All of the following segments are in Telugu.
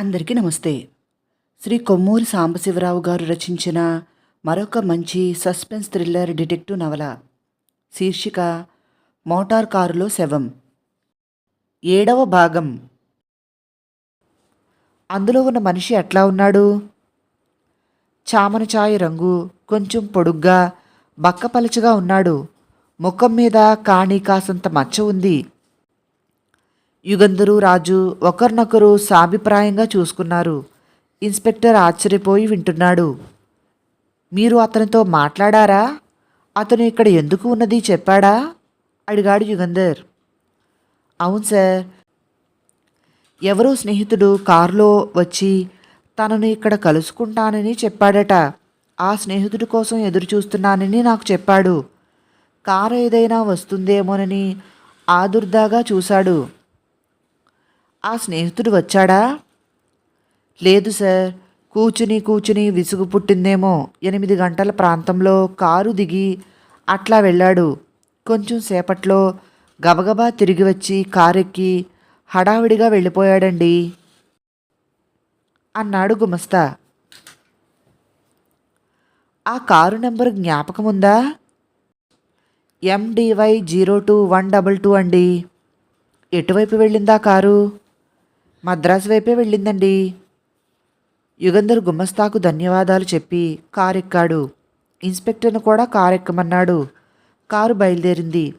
అందరికీ నమస్తే. శ్రీ కొమ్మూరి సాంబశివరావు గారు రచించిన మరొక మంచి సస్పెన్స్ థ్రిల్లర్ డిటెక్టివ్ నవల శీర్షిక మోటార్ కారులో శవం. ఏడవ భాగం. అందులో ఉన్న మనిషి ఎట్లా ఉన్నాడు? చామన ఛాయ రంగు కొంచెం పొడుగ్గా బక్కపలచగా ఉన్నాడు. ముఖం మీద కాణి కాసంత మచ్చ ఉంది. యుగంధరు రాజు ఒకరినొకరు సాభిప్రాయంగా చూసుకున్నారు. ఇన్స్పెక్టర్ ఆశ్చర్యపోయి వింటున్నాడు. మీరు అతనితో మాట్లాడారా? అతను ఇక్కడ ఎందుకు ఉన్నది చెప్పాడా? అడిగాడు యుగంధర్. అవును సార్. ఎవరో స్నేహితుడు కారులో వచ్చి తనను ఇక్కడ కలుసుకుంటానని చెప్పాడట. ఆ స్నేహితుడి కోసం ఎదురు చూస్తున్నానని నాకు చెప్పాడు. కారు ఏదైనా వస్తుందేమోనని ఆదుర్దాగా చూశాడు. ఆ స్నేహితుడు వచ్చాడా? లేదు సార్. కూచుని కూచుని విసుగు పుట్టిందేమో. ఎనిమిది గంటల ప్రాంతంలో కారు దిగి అట్లా వెళ్ళాడు. కొంచెం సేపట్లో గబగబా తిరిగి వచ్చి కారెక్కి హడావిడిగా వెళ్ళిపోయాడండి. అన్నాడు గుమస్తా. ఆ car number జ్ఞాపకముందా MDY zero two one double two అండి. ఎటువైపు వెళ్ళిందా కారు? మద్రాసు వైపే వెళ్ళిందండి. యుగంధర్ గుమ్మస్తాకు ధన్యవాదాలు చెప్పి కారు ఎక్కాడు. ఇన్స్పెక్టర్ను కూడా కారు ఎక్కమన్నాడు. కారు బయలుదేరింది.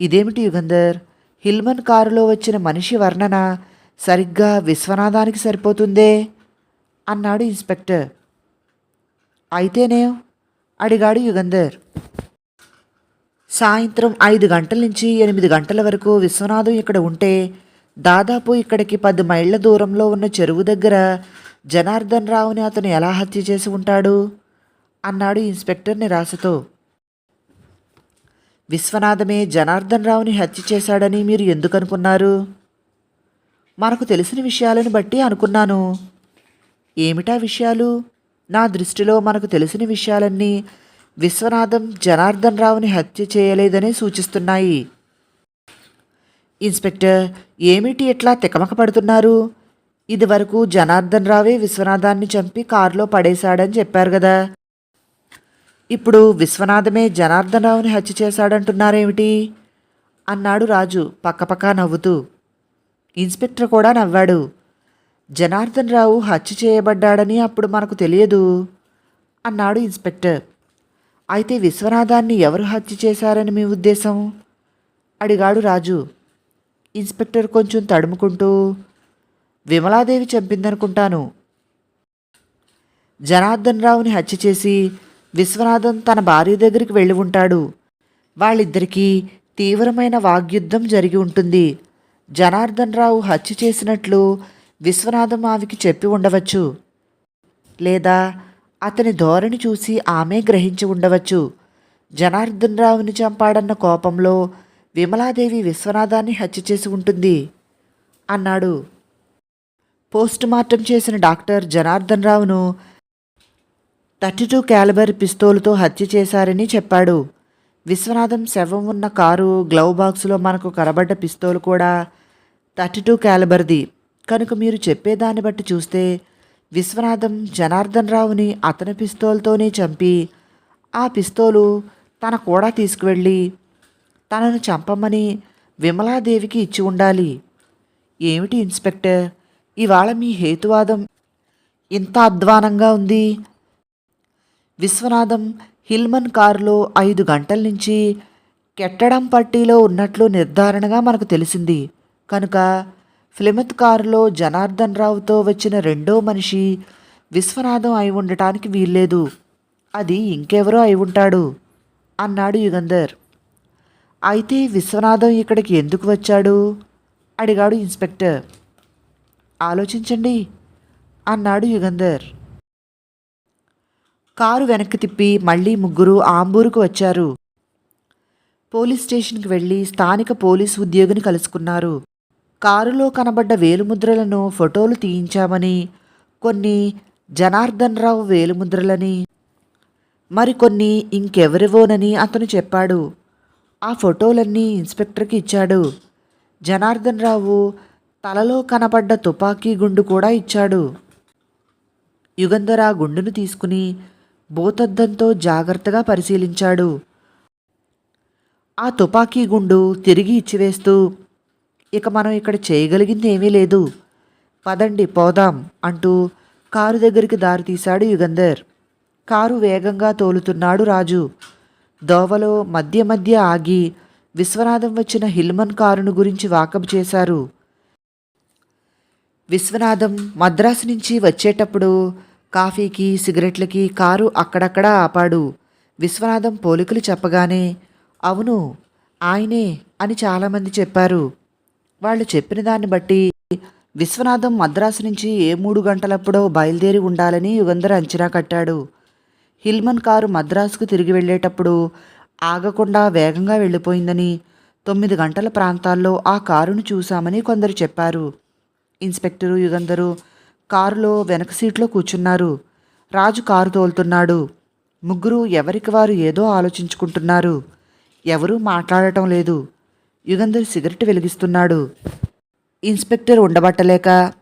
ఇదేమిటి యుగంధర్? హిల్మన్ కారులో వచ్చిన మనిషి వర్ణన సరిగ్గా విశ్వనాథానికి సరిపోతుందే? అన్నాడు ఇన్స్పెక్టర్. అయితేనే? అడిగాడు యుగంధర్. సాయంత్రం ఐదు గంటల నుంచి ఎనిమిది గంటల వరకు విశ్వనాథం ఇక్కడ ఉంటే దాదాపు ఇక్కడికి పది మైళ్ళ దూరంలో ఉన్న చెరువు దగ్గర జనార్దన్ రావుని అతను ఎలా హత్య చేసి ఉంటాడు? అన్నాడు ఇన్స్పెక్టర్ నిరాశతో. విశ్వనాథమే జనార్దన్ రావుని హత్య చేశాడని మీరు ఎందుకు అనుకున్నారు మనకు తెలిసిన విషయాలను బట్టి అనుకున్నాను. ఏమిటా విషయాలు? నా దృష్టిలో మనకు తెలిసిన విషయాలన్నీ విశ్వనాథం జనార్దన్ రావుని హత్య చేయలేదని సూచిస్తున్నాయి. ఇన్స్పెక్టర్ ఏమిటి ఎట్లా తికమక పడుతున్నారు? ఇదివరకు జనార్దన్ రావే విశ్వనాథాన్ని చంపి కారులో పడేశాడని చెప్పారు కదా ఇప్పుడు విశ్వనాథమే జనార్దన్ రావుని హత్య చేశాడంటున్నారేమిటి? అన్నాడు రాజు పక్కపక్క నవ్వుతూ. ఇన్స్పెక్టర్ కూడా నవ్వాడు. జనార్దన్ రావు హత్య చేయబడ్డాడని అప్పుడు మనకు తెలియదు అన్నాడు ఇన్స్పెక్టర్. అయితే విశ్వనాథాన్ని ఎవరు హత్య చేశారని మీ ఉద్దేశం? అడిగాడు రాజు. ఇన్స్పెక్టర్ కొంచెం తడుముకుంటూ విమలాదేవి చంపిందనుకుంటాను. జనార్దన్ రావుని హత్య చేసి విశ్వనాథన్ తన భార్య దగ్గరికి వెళ్ళి ఉంటాడు. వాళ్ళిద్దరికీ తీవ్రమైన వాగ్యుద్ధం జరిగి ఉంటుంది. జనార్దన్ రావు హత్య చేసినట్లు విశ్వనాథం ఆమెకి చెప్పి ఉండవచ్చు. లేదా అతని ధోరణి చూసి ఆమె గ్రహించి ఉండవచ్చు. జనార్దన్ రావుని చంపాడన్న కోపంలో విమలాదేవి విశ్వనాథాన్ని హత్య చేసి ఉంటుంది అన్నాడు. పోస్టుమార్టం చేసిన డాక్టర్ జనార్దన్ రావును థర్టీ టూ క్యాలిబర్ పిస్తోలుతో హత్య చేశారని చెప్పాడు. విశ్వనాథం శవం ఉన్న కారు గ్లవ్ బాక్స్లో మనకు కనబడ్డ పిస్తోలు కూడా థర్టీ టూ క్యాలిబర్ది. కనుక మీరు చెప్పేదాన్ని బట్టి చూస్తే విశ్వనాథం జనార్దన్ రావుని అతని పిస్తోల్తోనే చంపి ఆ పిస్తోలు తన కూడా తీసుకువెళ్ళి తనను చంపమని విమలాదేవికి ఇచ్చి ఉండాలి. ఏమిటి ఇన్స్పెక్టర్? ఇవాళ మీ హేతువాదం ఇంత అధ్వానంగా ఉంది. విశ్వనాథం హిల్మన్ కారులో ఐదు గంటల నుంచి కెట్టడం పట్టీలో ఉన్నట్లు నిర్ధారణగా మనకు తెలిసింది. కనుక ఫ్లిమత్ కారులో జనార్దన్ రావుతో వచ్చిన రెండో మనిషి విశ్వనాథం అయి ఉండటానికి వీల్లేదు. అది ఇంకెవరో అయి ఉంటాడు అన్నాడు యుగంధర్. అయితే విశ్వనాథం ఇక్కడికి ఎందుకు వచ్చాడు? అడిగాడు ఇన్స్పెక్టర్. ఆలోచించండి అన్నాడు యుగంధర్. కారు వెనక్కి తిప్పి మళ్ళీ ముగ్గురు ఆంబూరుకు వచ్చారు. పోలీస్ స్టేషన్కి వెళ్ళి స్థానిక పోలీస్ ఉద్యోగిని కలుసుకున్నారు. కారులో కనబడ్డ వేలుముద్రలను ఫోటోలు తీయించామని కొన్ని జనార్దన్ రావు వేలుముద్రలని మరికొన్ని ఇంకెవరివోనని అతను చెప్పాడు. ఆ ఫోటోలన్నీ ఇన్స్పెక్టర్కి ఇచ్చాడు. జనార్దన్ రావు తలలో కనపడ్డ తుపాకీ గుండు కూడా ఇచ్చాడు. యుగంధర్ ఆ గుండును తీసుకుని భూతద్దంతో జాగ్రత్తగా పరిశీలించాడు. ఆ తుపాకీ గుండు తిరిగి ఇచ్చివేస్తూ ఇక మనం ఇక్కడ చేయగలిగింది ఏమీ లేదు. పదండి పోదాం అంటూ కారు దగ్గరికి దారి తీశాడు యుగంధర్. కారు వేగంగా తోలుతున్నాడు రాజు. దోవలో మధ్య మధ్య ఆగి విశ్వనాథం వచ్చిన హిల్మన్ కారును గురించి వాకబ్ చేశారు. విశ్వనాథం మద్రాసు నుంచి వచ్చేటప్పుడు కాఫీకి సిగరెట్లకి కారు అక్కడక్కడ ఆపాడు. విశ్వనాథం పోలికలు చెప్పగానే అవును ఆయనే అని చాలామంది చెప్పారు. వాళ్ళు చెప్పిన దాన్ని బట్టి విశ్వనాథం మద్రాసు నుంచి ఏ మూడు గంటలప్పుడో బయలుదేరి ఉండాలని యుగంధర్ అంచనా కట్టాడు. హిల్మన్ కారు మద్రాసుకు తిరిగి వెళ్ళేటప్పుడు ఆగకుండా వేగంగా వెళ్ళిపోయిందని తొమ్మిది గంటల ప్రాంతాల్లో ఆ కారును చూశామని కొందరు చెప్పారు. ఇన్స్పెక్టరు యుగంధరు కారులో వెనక సీట్లో కూర్చున్నారు. రాజు కారు తోలుతున్నాడు. ముగ్గురు ఎవరికి వారు ఏదో ఆలోచించుకుంటున్నారు. ఎవరూ మాట్లాడటం లేదు. యుగంధర్ సిగరెట్ వెలిగిస్తున్నాడు. ఇన్స్పెక్టర్ ఉండబట్టలేక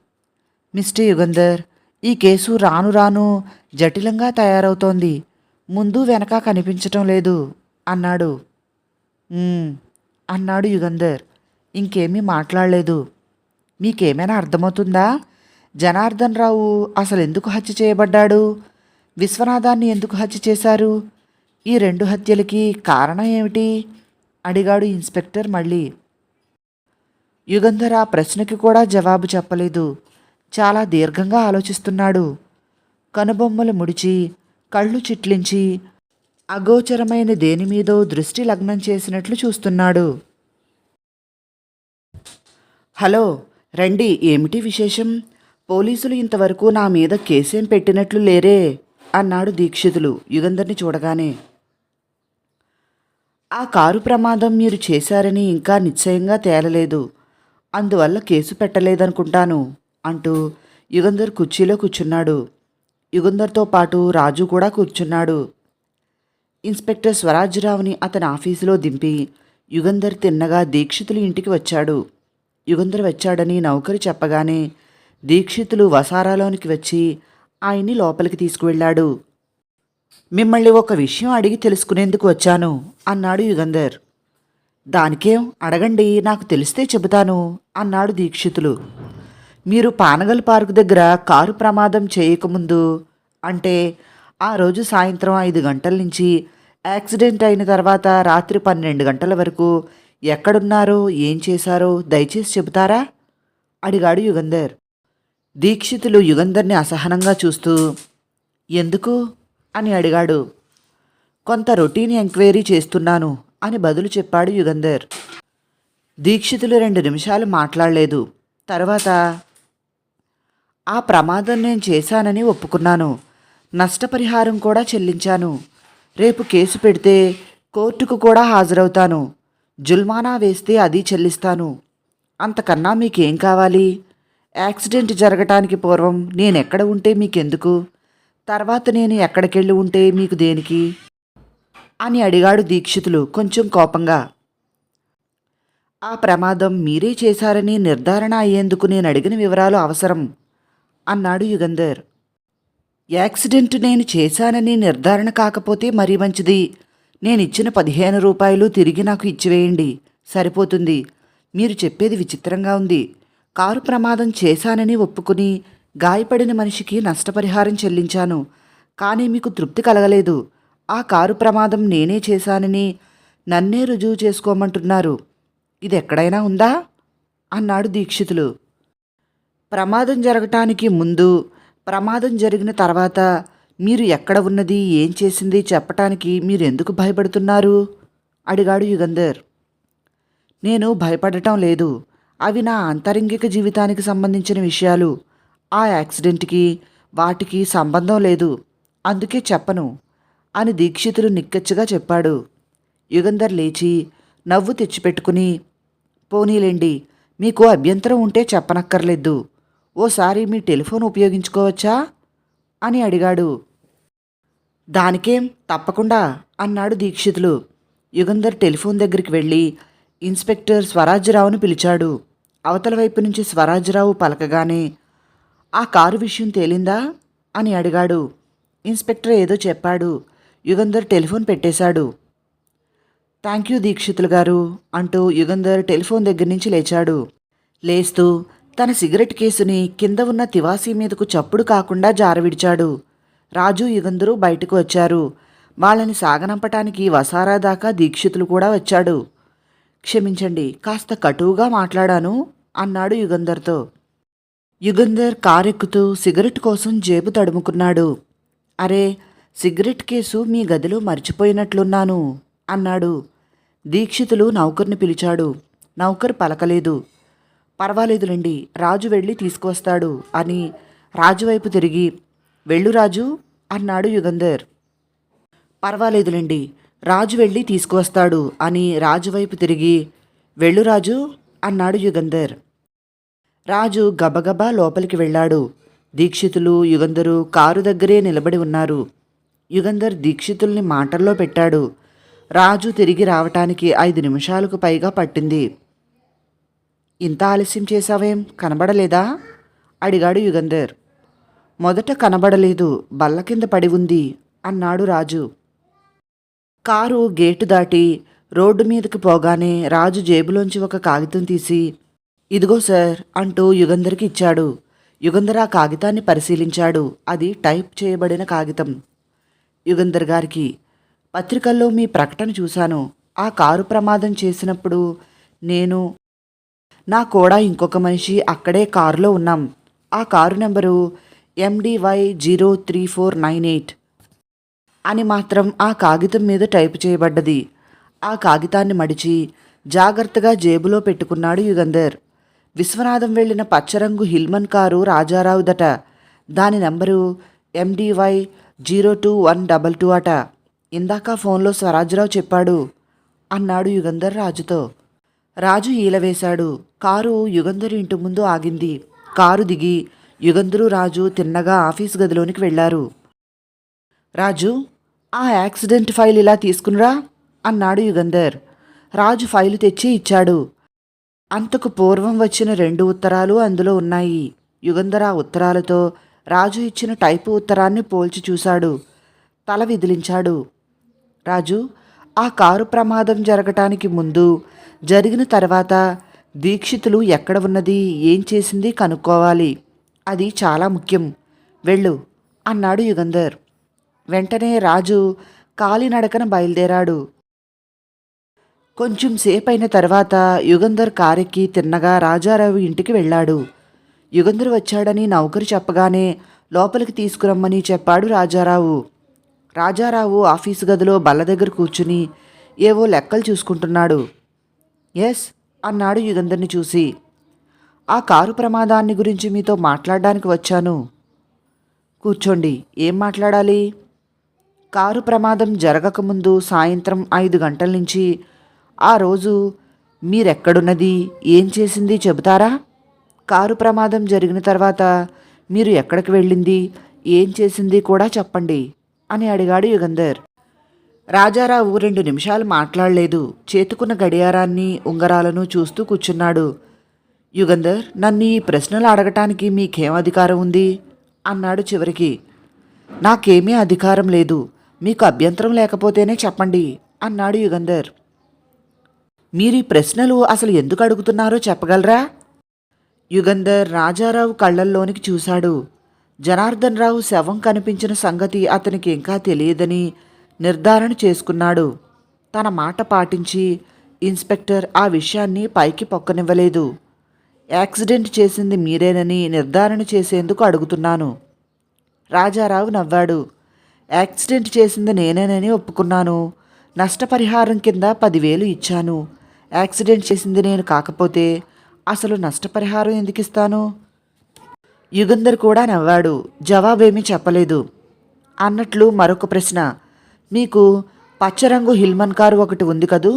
మిస్టర్ యుగంధర్ ఈ కేసు రాను రాను జటిలంగా తయారవుతోంది. ముందు వెనక కనిపించటం లేదు అన్నాడు. అన్నాడు యుగంధర్. ఇంకేమీ మాట్లాడలేదు. మీకేమైనా అర్థమవుతుందా? జనార్దన్ రావు అసలు ఎందుకు హత్య చేయబడ్డాడు? విశ్వనాథాన్ని ఎందుకు హత్య చేశారు? ఈ రెండు హత్యలకి కారణం ఏమిటి? అడిగాడు ఇన్స్పెక్టర్ మళ్ళీ. యుగంధర్ ఆ ప్రశ్నకి కూడా జవాబు చెప్పలేదు. చాలా దీర్ఘంగా ఆలోచిస్తున్నాడు. కనుబొమ్మలు ముడిచి కళ్ళు చిట్లించి అగోచరమైన దేని మీదో దృష్టి లగ్నం చేసినట్లు చూస్తున్నాడు. హలో రండి ఏమిటి విశేషం? పోలీసులు ఇంతవరకు నా మీద కేసేం పెట్టినట్లు లేరే అన్నాడు దీక్షితులు యుగంధర్ని చూడగానే. ఆ కారు ప్రమాదం మీరు చేశారని ఇంకా నిశ్చయంగా తేలలేదు. అందువల్ల కేసు పెట్టలేదనుకుంటాను. అంటూ యుగంధర్ కుర్చీలో కూర్చున్నాడు. యుగంధర్తో పాటు రాజు కూడా కూర్చున్నాడు. ఇన్స్పెక్టర్ స్వరాజ్యరావుని అతని ఆఫీసులో దింపి యుగంధర్ తిన్నగా దీక్షితులు ఇంటికి వచ్చాడు. యుగంధర్ వచ్చాడని నౌకరు చెప్పగానే దీక్షితులు వసారాలోనికి వచ్చి ఆయన్ని లోపలికి తీసుకువెళ్ళాడు. మిమ్మల్ని ఒక విషయం అడిగి తెలుసుకునేందుకు వచ్చాను అన్నాడు యుగంధర్. దానికేం అడగండి నాకు తెలిస్తే చెబుతాను అన్నాడు దీక్షితులు. మీరు పానగల్ పార్క్ దగ్గర కారు ప్రమాదం చేయకముందు అంటే ఆ రోజు సాయంత్రం ఐదు గంటల నుంచి యాక్సిడెంట్ అయిన తర్వాత రాత్రి పన్నెండు గంటల వరకు ఎక్కడున్నారో ఏం చేశారో దయచేసి చెబుతారా? అడిగాడు యుగంధర్. దీక్షితులు యుగంధర్ని అసహనంగా చూస్తూ ఎందుకు? అని అడిగాడు. కొంత రొటీన్ ఎంక్వైరీ చేస్తున్నాను అని బదులు చెప్పాడు యుగంధర్. దీక్షితులు రెండు నిమిషాలు మాట్లాడలేదు. తర్వాత ఆ ప్రమాదం నేను చేశానని ఒప్పుకున్నాను. నష్టపరిహారం కూడా చెల్లించాను. రేపు కేసు పెడితే కోర్టుకు కూడా హాజరవుతాను. జుల్మానా వేస్తే అది చెల్లిస్తాను. అంతకన్నా మీకేం కావాలి? యాక్సిడెంట్ జరగటానికి పూర్వం నేను ఎక్కడ ఉంటే మీకెందుకు? తర్వాత నేను ఎక్కడికెళ్ళి ఉంటే మీకు దేనికి? అని అడిగాడు దీక్షితులు కొంచెం కోపంగా. ఆ ప్రమాదం మీరే చేశారని నిర్ధారణ అయ్యేందుకు నేను అడిగిన వివరాలు అవసరం. అన్నాడు యుగంధర్. యాక్సిడెంట్ నేను చేశానని నిర్ధారణ కాకపోతే మరీ మంచిది. నేను ఇచ్చిన పదిహేను రూపాయలు తిరిగి నాకు ఇచ్చివేయండి. సరిపోతుంది. మీరు చెప్పేది విచిత్రంగా ఉంది. కారు ప్రమాదం చేశానని ఒప్పుకుని గాయపడిన మనిషికి నష్టపరిహారం చెల్లించాను. కానీ మీకు తృప్తి కలగలేదు. ఆ కారు ప్రమాదం నేనే చేశానని నన్నే రుజువు చేసుకోమంటున్నారు. ఇది ఎక్కడైనా ఉందా? అన్నాడు దీక్షితులు. ప్రమాదం జరగటానికి ముందు ప్రమాదం జరిగిన తర్వాత మీరు ఎక్కడ ఉన్నది ఏం చేసింది చెప్పటానికి మీరు ఎందుకు భయపడుతున్నారు? అడిగాడు యుగంధర్. నేను భయపడటం లేదు. అవి నా అంతరంగిక జీవితానికి సంబంధించిన విషయాలు. ఆ యాక్సిడెంట్కి వాటికి సంబంధం లేదు. అందుకే చెప్పను అని దీక్షితులు నిక్కచ్చిగా చెప్పాడు. యుగంధర్ లేచి నవ్వు తెచ్చిపెట్టుకుని పోనీలేండి మీకు అభ్యంతరం ఉంటే చెప్పనక్కర్లేదు. ఓసారి మీ టెలిఫోన్ ఉపయోగించుకోవచ్చా? అని అడిగాడు. దానికేం? తప్పకుండా అన్నాడు దీక్షితులు. యుగంధర్ టెలిఫోన్ దగ్గరికి వెళ్ళి ఇన్స్పెక్టర్ స్వరాజ్యరావును పిలిచాడు. అవతల వైపు నుంచి స్వరాజ్యరావు పలకగానే ఆ కారు విషయం తేలిందా? అని అడిగాడు. ఇన్స్పెక్టర్ ఏదో చెప్పాడు. యుగంధర్ టెలిఫోన్ పెట్టేశాడు. థ్యాంక్ యూ దీక్షితులు గారు అంటూ యుగంధర్ టెలిఫోన్ దగ్గర నుంచి లేచాడు. లేస్తూ తన సిగరెట్ కేసుని కింద ఉన్న తివాసీ మీదకు చప్పుడు కాకుండా జారవిడిచాడు. రాజు యుగంధరు బయటకు వచ్చారు. వాళ్ళని సాగనంపటానికి వసారా దాకా దీక్షితులు కూడా వచ్చాడు. క్షమించండి కాస్త కటువుగా మాట్లాడాను అన్నాడు యుగంధర్తో. యుగంధర్ కారెక్కుతూ సిగరెట్ కోసం జేబు తడుముకున్నాడు. అరే సిగరెట్ కేసు మీ గదిలో మర్చిపోయినట్లున్నాను అన్నాడు. దీక్షితులు నౌకర్ని పిలిచాడు. నౌకర్ పలకలేదు. పర్వాలేదులేండి రాజు వెళ్ళి తీసుకువస్తాడు అని రాజు వైపు తిరిగి వెళ్ళు రాజు అన్నాడు యుగంధర్. పర్వాలేదులేండి రాజు వెళ్ళి తీసుకువస్తాడు అని రాజు వైపు తిరిగి వెళ్ళు రాజు అన్నాడు యుగంధర్. రాజు గబగబా లోపలికి వెళ్ళాడు. దీక్షితులు యుగంధరు కారు దగ్గరే నిలబడి ఉన్నారు. యుగంధర్ దీక్షితుల్ని మాటల్లో పెట్టాడు. రాజు తిరిగి రావటానికి ఐదు నిమిషాలకు పైగా పట్టింది. ఇంత ఆలస్యం చేశావేం? కనబడలేదా? అడిగాడు యుగంధర్. మొదట కనబడలేదు బల్ల కింద పడి ఉంది అన్నాడు రాజు. కారు గేటు దాటి రోడ్డు మీదకి పోగానే రాజు జేబులోంచి ఒక కాగితం తీసి ఇదిగో సార్ అంటూ యుగంధర్కి ఇచ్చాడు. యుగంధర్ ఆ కాగితాన్ని పరిశీలించాడు. అది టైప్ చేయబడిన కాగితం. యుగంధర్ గారికి పత్రికల్లో మీ ప్రకటన చూశాను. ఆ కారు ప్రమాదం చేసినప్పుడు నేను నా కూడా ఇంకొక మనిషి అక్కడే కారులో ఉన్నాం. ఆ car number MDY zero three four nine eight అని మాత్రం ఆ కాగితం మీద టైపు చేయబడ్డది. ఆ కాగితాన్ని మడిచి జాగ్రత్తగా జేబులో పెట్టుకున్నాడు యుగంధర్. విశ్వనాథం వెళ్ళిన పచ్చరంగు హిల్మన్ కారు రాజారావుదట. దాని number MDY zero two one double two అట. ఇందాక ఫోన్లో స్వరాజ్రావు చెప్పాడు అన్నాడు యుగంధర్ రాజుతో. రాజు ఈలవేశాడు. కారు యుగంధర్ ఇంటి ముందు ఆగింది. కారు దిగి యుగంధరు రాజు తిన్నగా ఆఫీస్ గదిలోనికి వెళ్ళారు. రాజు ఆ యాక్సిడెంట్ ఫైల్ ఇలా తీసుకునిరా అన్నాడు యుగంధర్. రాజు ఫైలు తెచ్చి ఇచ్చాడు. అంతకు పూర్వం వచ్చిన రెండు ఉత్తరాలు అందులో ఉన్నాయి. యుగంధర్ ఆ ఉత్తరాలతో రాజు ఇచ్చిన టైపు ఉత్తరాన్ని పోల్చి చూశాడు. తల విదిలించాడు. రాజు ఆ కారు ప్రమాదం జరగటానికి ముందు జరిగిన తర్వాత దీక్షితులు ఎక్కడ ఉన్నది ఏం చేసింది కనుక్కోవాలి. అది చాలా ముఖ్యం. వెళ్ళు అన్నాడు యుగంధర్. వెంటనే రాజు కాలినడకన బయలుదేరాడు. కొంచెం సేపైన తర్వాత యుగంధర్ కారెక్కి తిన్నగా రాజారావు ఇంటికి వెళ్ళాడు. యుగంధర్ వచ్చాడని నౌకరు చెప్పగానే లోపలికి తీసుకురమ్మని చెప్పాడు రాజారావు. రాజారావు ఆఫీసు గదిలో బల్ల దగ్గర కూర్చుని ఏవో లెక్కలు చూసుకుంటున్నాడు. ఎస్ అన్నాడు యుగంధర్ని చూసి. ఆ కారు ప్రమాదాన్ని గురించి మీతో మాట్లాడడానికి వచ్చాను. కూర్చోండి ఏం మాట్లాడాలి? కారు ప్రమాదం జరగకముందు సాయంత్రం ఐదు గంటల నుంచి ఆ రోజు మీరెక్కడున్నది ఏం చేసింది చెబుతారా? కారు ప్రమాదం జరిగిన తర్వాత మీరు ఎక్కడికి వెళ్ళింది ఏం చేసింది కూడా చెప్పండి అని అడిగాడు యుగంధర్. రాజారావు రెండు నిమిషాలు మాట్లాడలేదు. చేతుకున్న గడియారాన్ని ఉంగరాలను చూస్తూ కూర్చున్నాడు. యుగంధర్ నన్ను ఈ ప్రశ్నలు అడగటానికి మీకేం అధికారం ఉంది? అన్నాడు చివరికి. నాకేమీ అధికారం లేదు. మీకు అభ్యంతరం లేకపోతేనే చెప్పండి అన్నాడు యుగంధర్. మీరు ఈ ప్రశ్నలు అసలు ఎందుకు అడుగుతున్నారో చెప్పగలరా? యుగంధర్ రాజారావు కళ్ళల్లోనికి చూశాడు. జనార్దన్ రావు శవం కనిపించిన సంగతి అతనికి ఇంకా తెలియదని నిర్ధారణ చేసుకున్నాడు. తన మాట పాటించి ఇన్స్పెక్టర్ ఆ విషయాన్ని పైకి పొక్కనివ్వలేదు. యాక్సిడెంట్ చేసింది మీరేనని నిర్ధారణ చేసేందుకు అడుగుతున్నాను. రాజారావు నవ్వాడు. యాక్సిడెంట్ చేసింది నేనేనని ఒప్పుకున్నాను. నష్టపరిహారం కింద పదివేలు ఇచ్చాను. యాక్సిడెంట్ చేసింది నేను కాకపోతే అసలు నష్టపరిహారం ఎందుకు ఇస్తాను? యుగంధర్ కూడా నవ్వాడు. జవాబేమీ చెప్పలేదు. అన్నట్లు మరొక ప్రశ్న. మీకు పచ్చరంగు హిల్మన్ కారు ఒకటి ఉంది కదూ?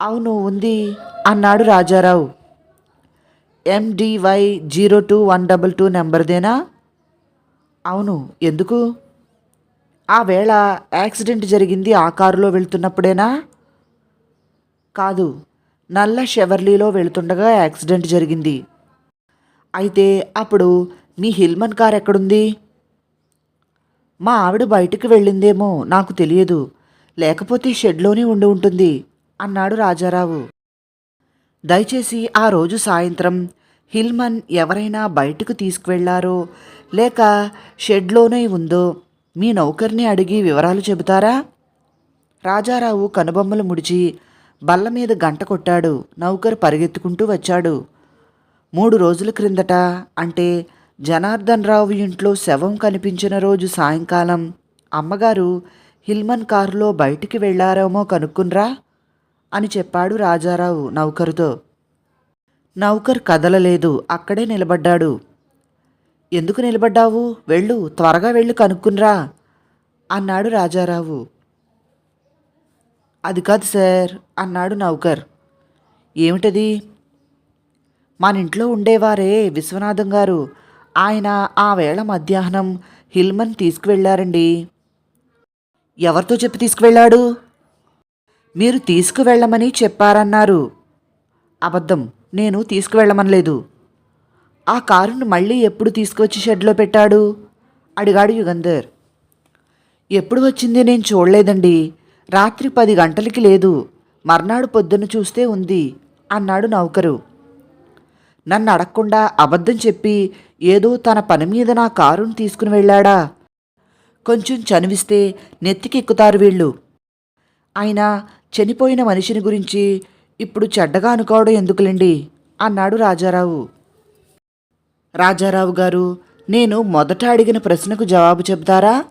అవును ఉంది అన్నాడు Rajarao. MDY zero two one double two నెంబర్దేనా? అవును ఎందుకు? ఆ వేళ యాక్సిడెంట్ జరిగింది ఆ కారులో వెళ్తున్నప్పుడేనా? కాదు నల్ల షెవర్లీలో వెళుతుండగా యాక్సిడెంట్ జరిగింది. అయితే అప్పుడు మీ హిల్మన్ కార్ ఎక్కడుంది? మా ఆవిడ బయటికి వెళ్ళిందేమో నాకు తెలియదు. లేకపోతే షెడ్లోనే ఉండి ఉంటుంది అన్నాడు రాజారావు. దయచేసి ఆ రోజు సాయంత్రం హిల్మన్ ఎవరైనా బయటకు తీసుకువెళ్ళారో లేక షెడ్లోనే ఉందో మీ నౌకర్ని అడిగి వివరాలు చెబుతారా? రాజారావు కనుబొమ్మలు ముడిచి బల్ల మీద గంట కొట్టాడు నౌకరు పరిగెత్తుకుంటూ వచ్చాడు. మూడు రోజుల క్రిందట అంటే జనార్దన్ రావు ఇంట్లో శవం కనిపించిన రోజు సాయంకాలం అమ్మగారు హిల్మన్ కారులో బయటికి వెళ్ళారేమో కనుక్కున్రా అని చెప్పాడు రాజారావు నౌకరుతో. నౌకర్ కదలలేదు అక్కడే నిలబడ్డాడు. ఎందుకు నిలబడ్డావు? వెళ్ళు త్వరగా వెళ్ళి కనుక్కున్రా అన్నాడు రాజారావు. అది కాదు సార్ అన్నాడు నౌకర్. ఏమిటది? మన ఇంట్లో ఉండేవారే విశ్వనాథం గారు ఆయన ఆ వేళ మధ్యాహ్నం హిల్మన్ తీసుకువెళ్ళారండి ఎవరితో చెప్పి తీసుకువెళ్ళాడు? మీరు తీసుకువెళ్ళమని చెప్పారన్నారు. అబద్ధం నేను తీసుకువెళ్ళమనలేదు. ఆ కారును మళ్ళీ ఎప్పుడు తీసుకువచ్చి షెడ్లో పెట్టాడు? అడిగాడు యుగంధర్. ఎప్పుడు వచ్చింది నేను చూడలేదండి. రాత్రి పది గంటలకి లేదు. మర్నాడు పొద్దున్న చూస్తే ఉంది అన్నాడు నౌకరు. నన్ను అడగకుండా అబద్ధం చెప్పి ఏదో తన పని మీద నా కారును తీసుకుని వెళ్ళాడా? కొంచెం చనివిస్తే నెత్తికెక్కుతారు వీళ్ళు. ఆయన చనిపోయిన మనిషిని గురించి ఇప్పుడు చెడ్డగా అనుకోవడం ఎందుకులేండి? అన్నాడు రాజారావు. రాజారావు గారు నేను మొదట అడిగిన ప్రశ్నకు జవాబు చెబుతారా?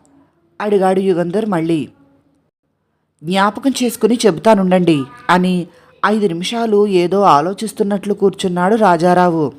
అడిగాడు యుగంధర్ మళ్ళీ. జ్ఞాపకం చేసుకుని చెబుతానుండండి అని ఐదు నిమిషాలు ఏదో ఆలోచిస్తున్నట్లు కూర్చున్నాడు రాజారావు.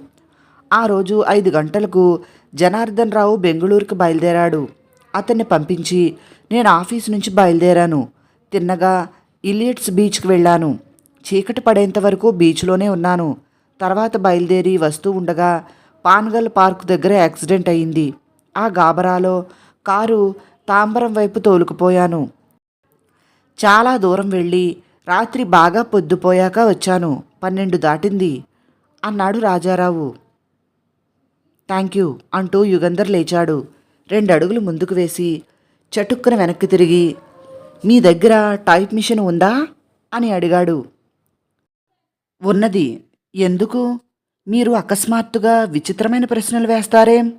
ఆ రోజు ఐదు గంటలకు జనార్దన్ రావు బెంగళూరుకి బయలుదేరాడు. అతన్ని పంపించి నేను ఆఫీస్ నుంచి బయలుదేరాను. తిన్నగా ఇలియట్స్ బీచ్కి వెళ్ళాను. చీకటి పడేంత వరకు బీచ్లోనే ఉన్నాను. తర్వాత బయలుదేరి వస్తూ ఉండగా పాన్గల్ పార్క్ దగ్గర యాక్సిడెంట్ అయింది. ఆ గాబరాలో కారు తాంబరం వైపు తోలుకుపోయాను. చాలా దూరం వెళ్ళి రాత్రి బాగా పొద్దుపోయాక వచ్చాను. పన్నెండు దాటింది. అన్నాడు రాజారావు. థ్యాంక్ యూ అంటూ యుగంధర్ లేచాడు. రెండు అడుగులు ముందుకు వేసి చటుక్కున వెనక్కి తిరిగి మీ దగ్గర టైప్ మిషన్ ఉందా? అని అడిగాడు. ఉన్నది. ఎందుకు? మీరు అకస్మాత్తుగా విచిత్రమైన ప్రశ్నలు వేస్తారేం?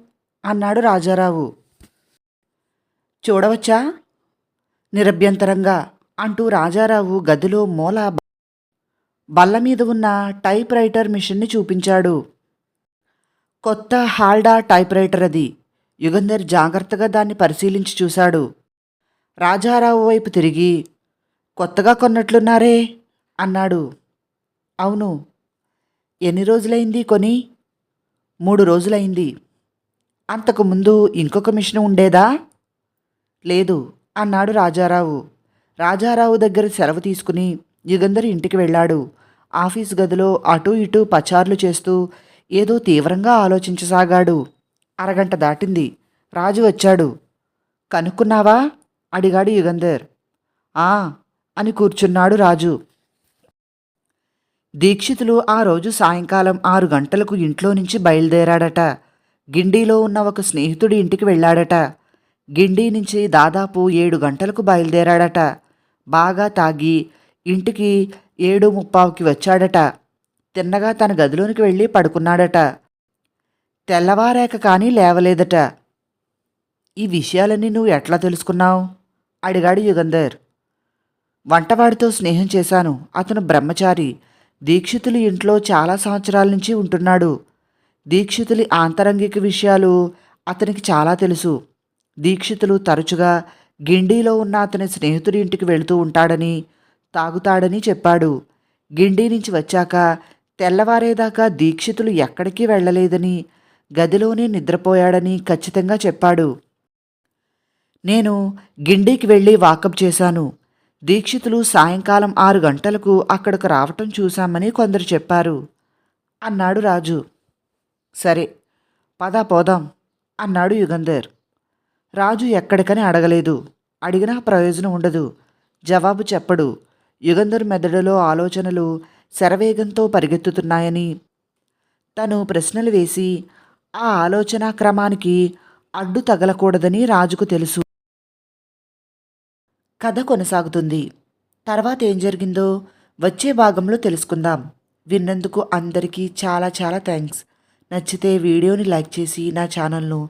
అన్నాడు రాజారావు. చూడవచ్చా? నిరభ్యంతరంగా. అంటూ రాజారావు గదిలో మూల బల్ల మీద ఉన్న టైప్ రైటర్ మిషన్ని చూపించాడు. కొత్త హాల్డా టైప్ రైటర్ అది. యుగంధర్ జాగ్రత్తగా దాన్ని పరిశీలించి చూశాడు. రాజారావు వైపు తిరిగి కొత్తగా కొన్నట్లున్నారే అన్నాడు. అవును. ఎన్ని రోజులైంది కొని? మూడు రోజులైంది. అంతకు ముందు ఇంకొక మిషన్ ఉండేదా? లేదు అన్నాడు రాజారావు. రాజారావు దగ్గర సెలవు తీసుకుని యుగంధర్ ఇంటికి వెళ్ళాడు. ఆఫీస్ గదిలో అటూ ఇటూ పచార్లు చేస్తూ ఏదో తీవ్రంగా ఆలోచించసాగాడు. అరగంట దాటింది. రాజు వచ్చాడు. కనుక్కున్నావా? అడిగాడు యుగంధర్. ఆ అని కూర్చున్నాడు రాజు. దీక్షితులు ఆ రోజు సాయంకాలం ఆరు గంటలకు ఇంట్లో నుంచి బయలుదేరాడట. గిండిలో ఉన్న ఒక స్నేహితుడి ఇంటికి వెళ్ళాడట. గిండి నుంచి దాదాపు ఏడు గంటలకు బయలుదేరాడట. బాగా తాగి ఇంటికి ఏడు ముప్పావుకి వచ్చాడట. తిన్నగా తన గదిలోనికి వెళ్ళి పడుకున్నాడట. తెల్లవారాక కానీ లేవలేదట. ఈ విషయాలన్నీ నువ్వు ఎట్లా తెలుసుకున్నావు? అడిగాడు యుగంధర్. వంటవాడితో స్నేహం చేశాను. అతను బ్రహ్మచారి. దీక్షితులు ఇంట్లో చాలా సంవత్సరాల నుంచి ఉంటున్నాడు. దీక్షితులి ఆంతరంగిక విషయాలు అతనికి చాలా తెలుసు. దీక్షితులు తరచుగా గిండీలో ఉన్న అతని స్నేహితుడి ఇంటికి వెళుతూ ఉంటాడని తాగుతాడని చెప్పాడు. గిండి నుంచి వచ్చాక తెల్లవారేదాకా దీక్షితులు ఎక్కడికి వెళ్ళలేదని గదిలోనే నిద్రపోయాడని ఖచ్చితంగా చెప్పాడు. నేను గిండికి వెళ్ళి వాకప్ చేశాను. దీక్షితులు సాయంకాలం ఆరు గంటలకు అక్కడికి రావటం చూశామని కొందరు చెప్పారు. అన్నాడు రాజు. సరే పదా పోదాం అన్నాడు యుగంధర్. రాజు ఎక్కడికని అడగలేదు. అడిగినా ప్రయోజనం ఉండదు. జవాబు చెప్పడు. యుగంధర్ మెదడులో ఆలోచనలు శరవేగంతో పరిగెత్తుతున్నాయని. తను ప్రశ్నలు వేసి ఆ ఆలోచనా క్రమానికి అడ్డు తగలకూడదని రాజుకు తెలుసు. కథ కొనసాగుతుంది. తర్వాత ఏం జరిగిందో వచ్చే భాగంలో తెలుసుకుందాం. విన్నందుకు అందరికీ చాలా చాలా థ్యాంక్స్. నచ్చితే వీడియోని లైక్ చేసి నా ఛానల్ను